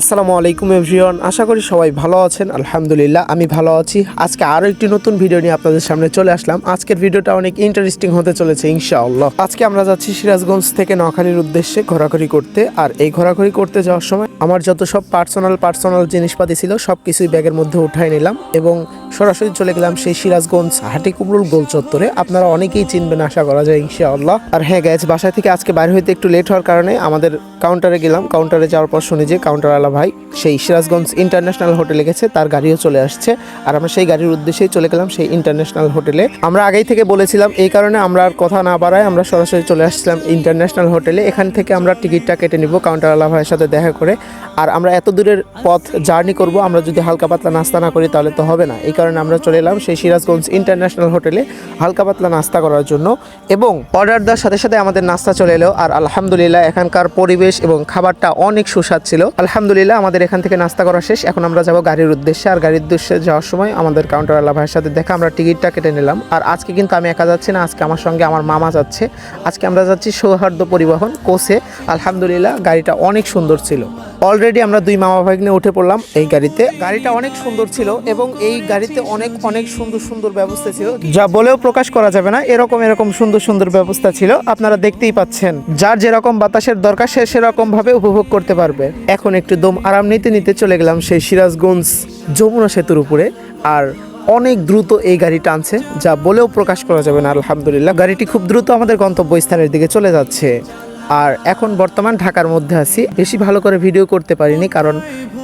আসসালামু আলাইকুম এভরিওয়ান, আশা করি সবাই ভালো আছেন, আলহামদুলিল্লাহ, আমি ভালো আছি। আজকে আরও একটি নতুন ভিডিও নিয়ে আপনাদের সামনে চলে আসলাম। আজকের ভিডিওটা অনেক ইন্টারেস্টিং হতে চলেছে, ইনশাআল্লাহ। আজকে আমরা যাচ্ছি সিরাজগঞ্জ থেকে নোয়াখালীর উদ্দেশ্যে ঘোরাঘুরি করতে, আর এই ঘোরাঘুরি করতে যাওয়ার সময় আমার যত সব পার্সোনাল পার্সোনাল জিনিসপাতি ছিল সব কিছুই ব্যাগের মধ্যে উঠাই নিলাম এবং সরাসরি চলে গেলাম সেই সিরাজগঞ্জ হাটি কুমরুল গোল চত্বরে। আপনারা অনেকেই চিনবেন, আশা করা যায়, ইনশাআল্লাহ। আর হ্যাঁ গ্যাস বাসা থেকে আজকে বাইরে হইতে একটু লেট হওয়ার কারণে আমাদের কাউন্টারে গেলাম। কাউন্টারে যাওয়ার পর শুনি যে কাউন্টারওয়ালা ভাই, সেই সিরাজগঞ্জ ইন্টারন্যাশনাল হোটেলে গেছে, তার গাড়িও চলে আসছে। আর আমরা সেই গাড়ির উদ্দেশ্যেই চলে গেলাম সেই ইন্টারন্যাশনাল হোটেলে আমরা আগেই থেকে বলেছিলাম, এই কারণে আমরা আর কথা না বাড়ায় আমরা সরাসরি চলে আসছিলাম ইন্টারন্যাশনাল হোটেলে এখান থেকে আমরা টিকিটটা কেটে নিব কাউন্টারওয়ালা ভাইয়ের সাথে দেখা করে। আর আমরা এত দূরের পথ জার্নি করব, আমরা যদি হালকা পাতলা নাস্তা না করি তাহলে তো হবে না। এই কারণে আমরা চলে এলাম সেই সিরাজগঞ্জ ইন্টারন্যাশনাল হোটেলে হালকা পাতলা নাস্তা করার জন্য। এবং অর্ডার দেওয়ার সাথে সাথে আমাদের নাস্তা চলে এলো। আর আলহামদুলিল্লাহ এখানকার পরিবেশ এবং খাবারটা অনেক সুস্বাদ ছিল। আলহামদুলিল্লাহ আমাদের এখান থেকে নাস্তা করা শেষ। এখন আমরা যাব গাড়ির উদ্দেশ্যে। আর গাড়ির উদ্দেশ্যে যাওয়ার সময় আমাদের কাউন্টার আল্লাহ ভাইয়ের সাথে দেখা। আমরা টিকিটটা কেটে নিলাম। আর আজকে কিন্তু আমি একা যাচ্ছি না, আজকে আমার সঙ্গে আমার মামা যাচ্ছে। আজকে আমরা যাচ্ছি সৌহার্দ্য পরিবহন কোসে আলহামদুলিল্লাহ, গাড়িটা অনেক সুন্দর ছিল। অলরেডি আমরা দুই মামা ভাই নিয়ে উঠে পড়লাম এই গাড়িতে। গাড়িটা অনেক সুন্দর ছিল এবং এই গাড়িতে অনেক অনেক সুন্দর সুন্দর ব্যবস্থা ছিল। যা বলেও প্রকাশ করা যাবে না, এরকম এরকম সুন্দর সুন্দর ব্যবস্থা ছিল। আপনারা দেখতেই পাচ্ছেন, যার যেরকম বাতাসের দরকার সে সেরকম ভাবে উপভোগ করতে পারবে। এখন একটু দম আরাম নিতে নিতে চলে গেলাম সেই সিরাজগঞ্জ যমুনা সেতুর উপরে। আর অনেক দ্রুত এই গাড়ি টানছে, যা বলেও প্রকাশ করা যাবে না, আলহামদুলিল্লাহ। গাড়িটি খুব দ্রুত আমাদের গন্তব্যস্থানের দিকে চলে যাচ্ছে। আর এখন বর্তমান ঢাকার মধ্যে আছি। বেশি ভালো করে ভিডিও করতে পারিনি, কারণ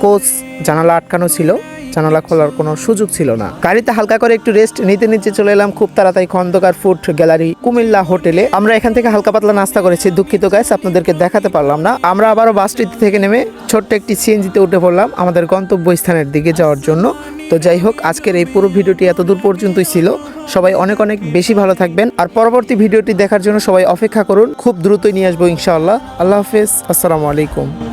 কোচ জানালা আটকানো ছিল। জানালা খোলার কোনো সুযোগ ছিল না। গাড়িতে হালকা করে একটু রেস্ট নিতে নিতে চলে এলাম খুব তাড়াতাড়ি খন্দকার ফুড গ্যালারি কুমিল্লা হোটেলে আমরা এখান থেকে হালকা পাতলা নাস্তা করেছি, দুঃখিত গাইস আপনাদেরকে দেখাতে পারলাম না। আমরা আবারও বাসটিতে থেকে নেমে ছোট্ট একটি সিএনজিতে উঠে পড়লাম আমাদের গন্তব্য স্থানের দিকে যাওয়ার জন্য। তো যাই হোক, আজকের এই পুরো ভিডিওটি এত দূর পর্যন্তই ছিল। সবাই অনেক অনেক বেশি ভালো থাকবেন। আর পরবর্তী ভিডিওটি দেখার জন্য সবাই অপেক্ষা করুন। খুব দ্রুতই নিয়ে আসব ইনশাআল্লাহ। আল্লাহ হাফেজ। আসসালামু আলাইকুম।